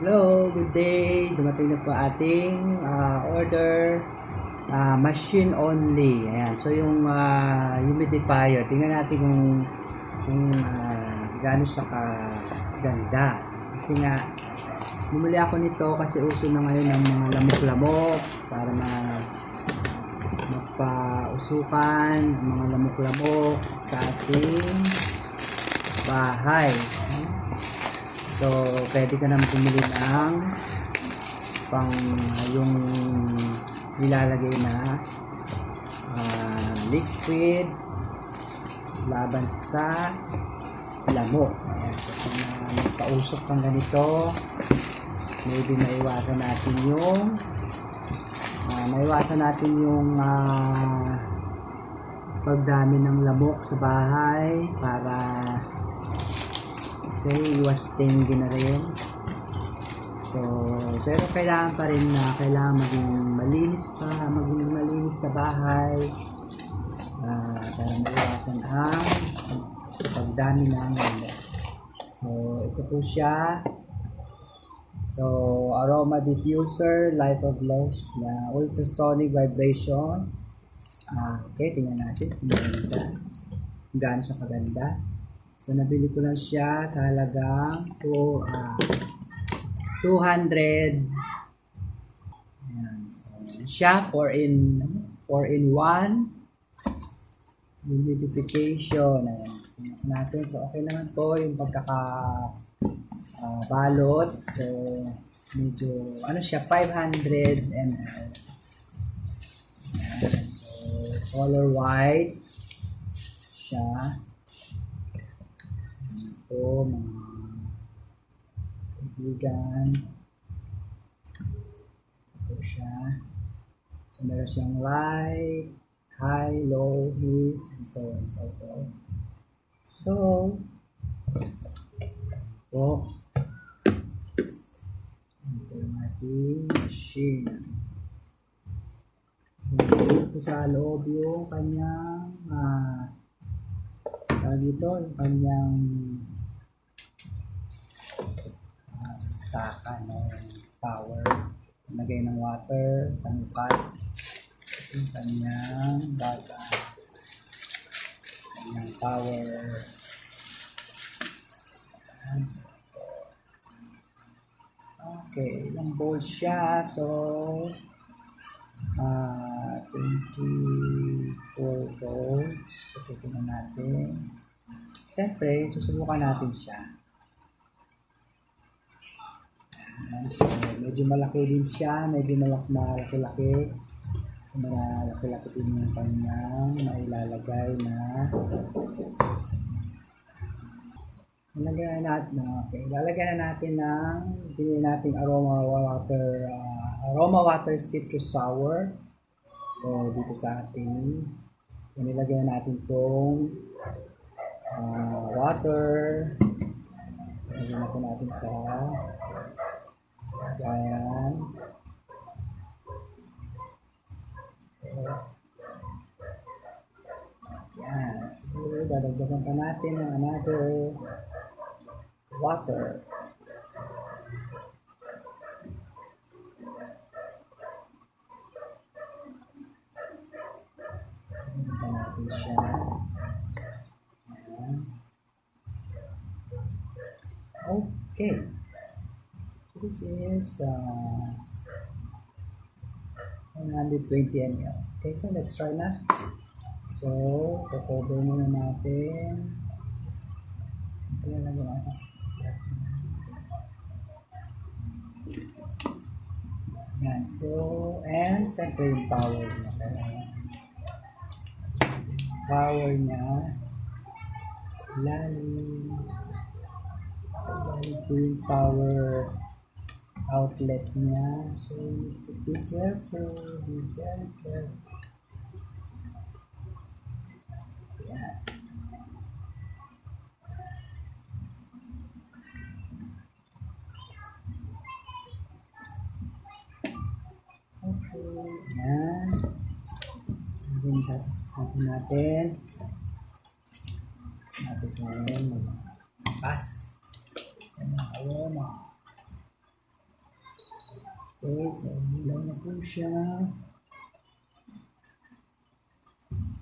Hello, good day. Dumating na po ating ah, order. Ah, machine only. Ayan. So yung ah, humidifier, tingnan natin kung kung ah, gaano siya kaganda. Kasi nga bumili ako nito kasi uso na ngayon ng mga lamok-lamok para ma mapausukan ang mga lamok-lamok sa ating bahay. So, pwede ka naman bumili ng pang yung nilalagay na ah, liquid laban sa lamok. Ayan. So, kung uh, nagpausok kang ganito, maybe maiwasan natin yung ah, maiwasan natin yung ah, pagdami ng lamok sa bahay Okay, iwas dengue na rin. So, pero kailangan pa rin na kailangan maging malinis pa, maging malinis sa bahay. Ah, para maiwasan ang pagdami ng ano. So, ito po siya. So, aroma diffuser, life of life na ultrasonic vibration. Ah, okay, tingnan natin kung maganda. Kung gaano siya kaganda. So, nabili ko lang siya sa halagang to, ah, 200. Ayan. So, siya 4 in 4 in 1. Humidification. Ayan. Tingnan natin. So, okay naman po yung pagkaka ah, balot. So, medyo, ano siya, 500 ml. Ayan. So, color white siya po mga kaibigan. Ito siya. So, meron siyang light, high, low, his, and so on and so forth. So, po, ito yung ating machine. Ito po sa loob yung kanyang ah, tawag dito, yung kanyang ah, saka ng power. Lagay ng water, tangkat, yung kanyang baga, kanyang power. Okay, ilang volts siya. So, ah 24 volts. So, titignan natin. Siyempre, susubukan natin siya. Ayan, so, medyo malaki din siya. Medyo malaki, malaki-laki. So, malaki-laki din yung kanyang mailalagay na Lalagyan natin, okay. Lalagyan na natin ng binili nating aroma water, ah, aroma water citrus sour. So, dito sa ating, so, nilagyan natin tong ah, water. Lagyan na po natin sa Ayan. Yan. Siguro, dadagdagan pa natin ng another water. Ayan. Okay. This is uh, 120 ml. Okay, so let's try na. So, cover muna natin. Ayan lang natin sa Yan. So, and siyempre yung power niya. Power niya sa ilalim. Sa ilalim po yung power outlet niya. So, be careful. Be very careful. Yan. Okay. Yan. Then, sasaksakin natin. Natin ngayon mag-pass. Yan ang aroma. Okay, so ilaw na po siya.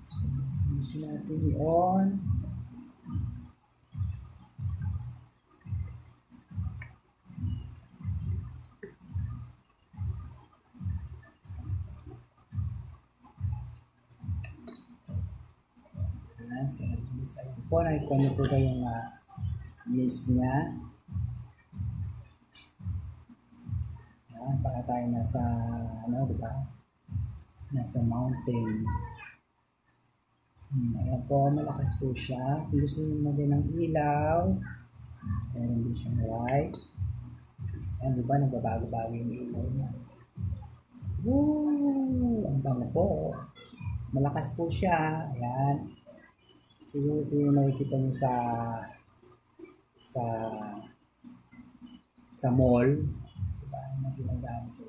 So, gusto natin i-on. So ayun po, nakita niyo po ba yung uh, miss niya? Ayan, para tayo nasa, ano, di ba? Nasa mountain. Hmm, ayan po, malakas po siya. Gusto niyo magyan ng ilaw, meron din siyang white. Ayan, di ba, nagbabago-bago yung ilaw niya. Woo! Ang bango po. Malakas po siya. Ayan. Siguro ito yung nakikita nyo sa sa sa mall. Na ginagamit ko.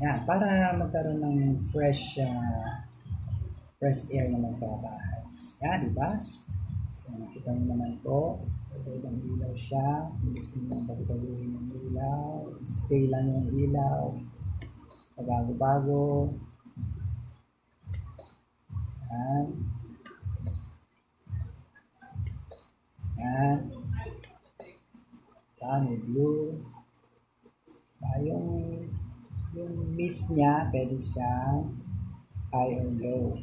Yan, para magkaroon ng fresh uh, fresh air naman sa bahay. Yan, di ba? So, nakita nyo naman po. So, ito ang ilaw siya. Gusto nyo pagpaguhin ng ilaw, stay lang yung ilaw. Pabago-bago. Yan. Yan. Yan, may blue. Ah, yung, yung mist niya, pwede siyang high or low.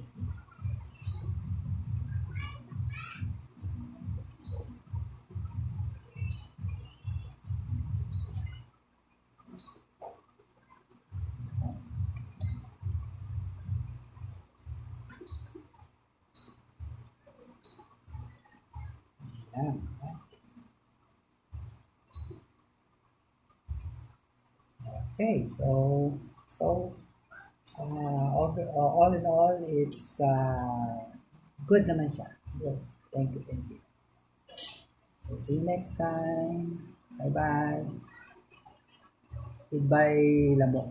Yan. Okay, so so uh, all, uh, all in all, it's uh, good naman siya. Good. Thank you, thank you. So, see you next time. Bye bye. Goodbye, Lamok.